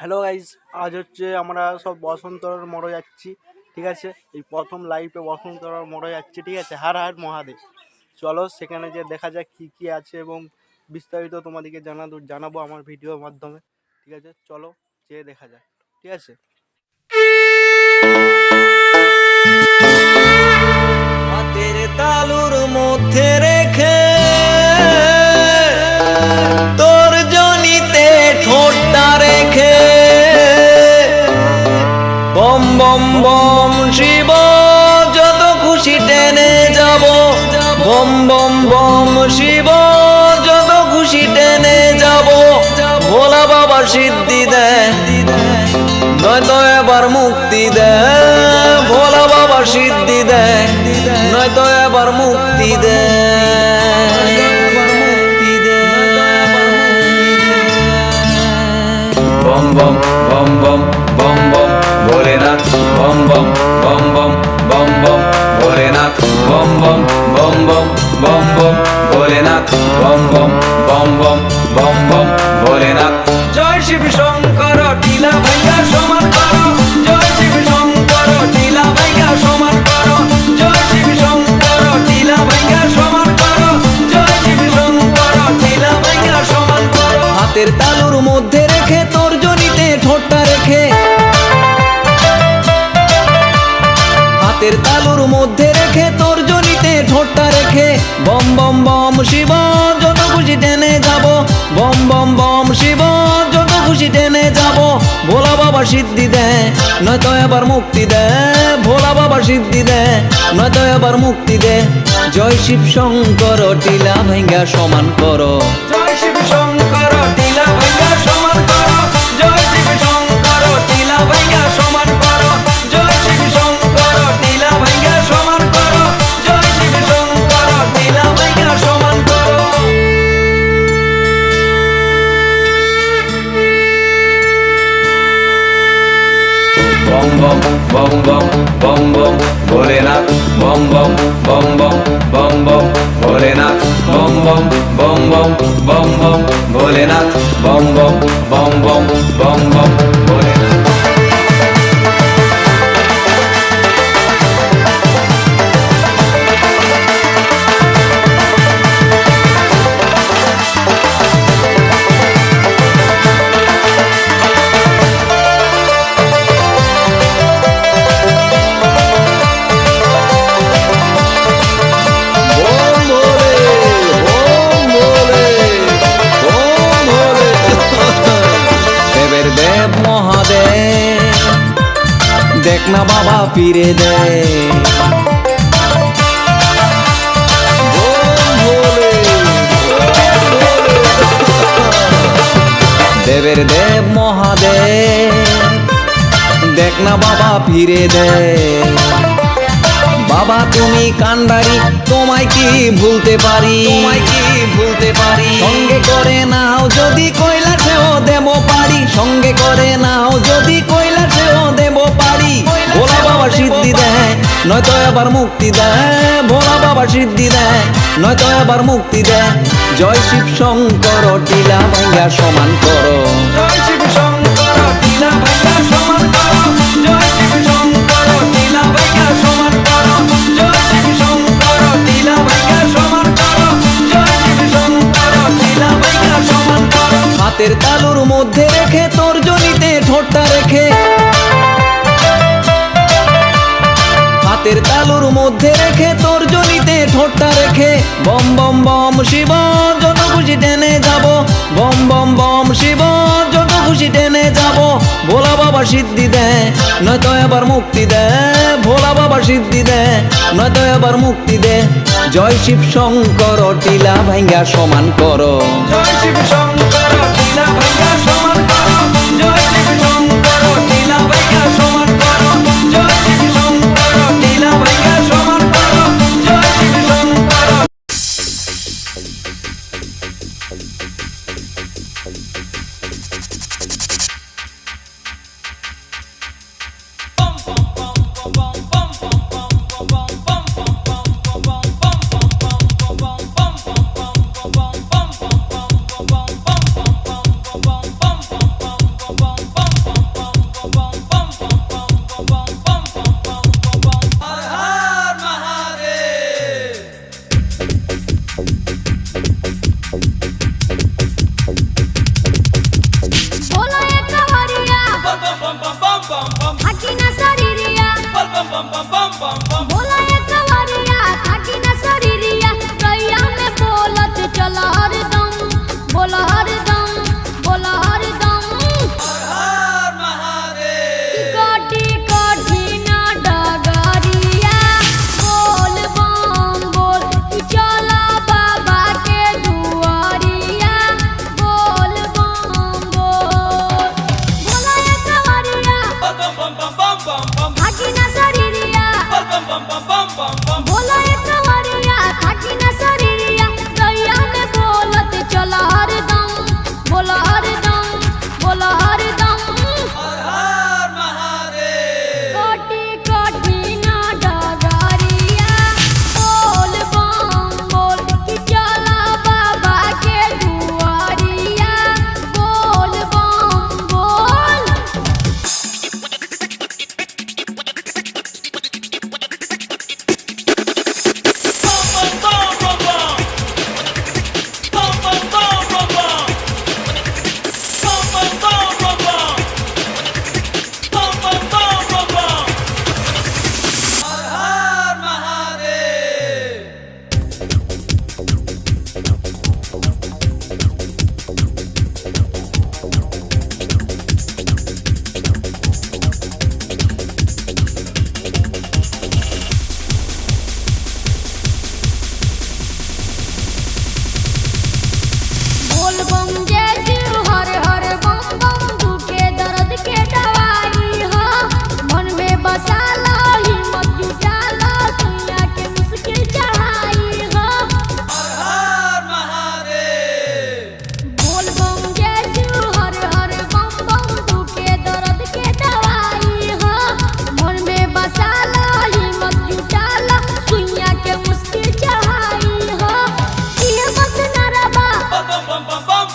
Hello guys আজ হচ্ছে আমরা সব বসন্তর মোড়ে যাচ্ছি, ঠিক আছে? এই প্রথম লাইভে বসন্তর মোড়ে যাচ্ছি, ঠিক আছে? হার হার মহাদেব। চলো, সেখানে যে দেখা যাক কী কী আছে এবং বিস্তারিত তোমাদেরকে জানাব জানাব আমার ভিডিওর মাধ্যমে, ঠিক আছে? চলো, যেয়ে দেখা যাক, ঠিক আছে? মধ্যে বম বম বম শিব যত খুশি টেনে যাব ভোলা বাবা সিদ্ধি দেয় নয়তো এবার মুক্তি দে ভোলা বাবা সিদ্ধি দে নয়তো এবার মুক্তি দে বম বম বম বম বম বম ভোলেনাথ বম বম বম বম বম বম বম বম ভোলেনাথ বম বম বম বম বম বম ভোলেনাথ জয় শিব শঙ্কর টিলা ভাইয়া সমান করো জয় শিব শঙ্কর টিলা ভাইয়া সমান করো জয় শিব শঙ্কর টিলা ভাইয়া সমান করো জয় শিব শঙ্কর টিলা ভাইয়া সমান করো হাতের তালুর মধ্যে রেখে তোর জনিতে ঠোঁটটা রেখে। হাতের তালুর মধ্যে রেখে তোর ঠোঁটটা রেখে বম বম বম, শিব, যত খুশি টেনে যাব। বম বম বম, শিব, যত খুশি টেনে যাব। ভোলা বাবা সিদ্ধি দে, নয়তো এবার মুক্তি দে। ভোলা বাবা সিদ্ধি দে, নয়তো এবার মুক্তি দে। জয় শিব শঙ্কর, টিলা ভাঙ্গা সমান করো। জয় শিব শঙ্কর। বম বম বম বম বম বম ভোলেনাথ বম বম বম বম বম বম ভোলেনাথ বম বম বম বম বম বম ভোলেনাথ বম বম বম বম বম বম ভোলেনাথ দেখ না বাবা ফিরে দে। দেবের দেব মহাদেব দেখ না বাবা ফিরে দে। বাবা তুমি কান্ডারি তোমায় কি ভুলতে পারি? তোমায় কি ভুলতে পারি? সঙ্গে করে নাও যদি কৈলাসেও দেব পারি। সঙ্গে করে নাও যদি কৈলাসেও দেব পারি। সিদ্ধি দেয় নয়তো এবার মুক্তি দেয়। ভোলা বাবা সিদ্ধি দেয় নয়তো এবার মুক্তি দেয়। জয় শিব শঙ্কর টিলা ভাঙ্গা সমান করো। জয় শিব শঙ্কর টিলা ভাঙ্গা সমান করো। জয় শিব শঙ্কর টিলা ভাঙ্গা সমান করো। জয় শিব শঙ্কর টিলা ভাঙ্গা সমান করো। জয় শিব শঙ্কর টিলা ভাঙ্গা সমান করো। হাতের তালুর মধ্যে রেখে তোর জনিতে ঠোঁটটা রেখে হাতের তালুর মধ্যে রেখে তোর জনিতে ঠোঁটটা রেখে। বম বম বম, শিব, যত খুশি টেনে যাব। বম বম বম, শিব, যত খুশি টেনে যাব। ভোলা বাবা সিদ্ধি দে, নয়তো এবার মুক্তি দে। ভোলা বাবা সিদ্ধি দে, নয়তো এবার মুক্তি দে। জয় শিব শঙ্কর, টিলা ভাঙ্গা সমান করো। জয় শিব শঙ্কর।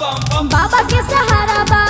बाबा के सहारा बा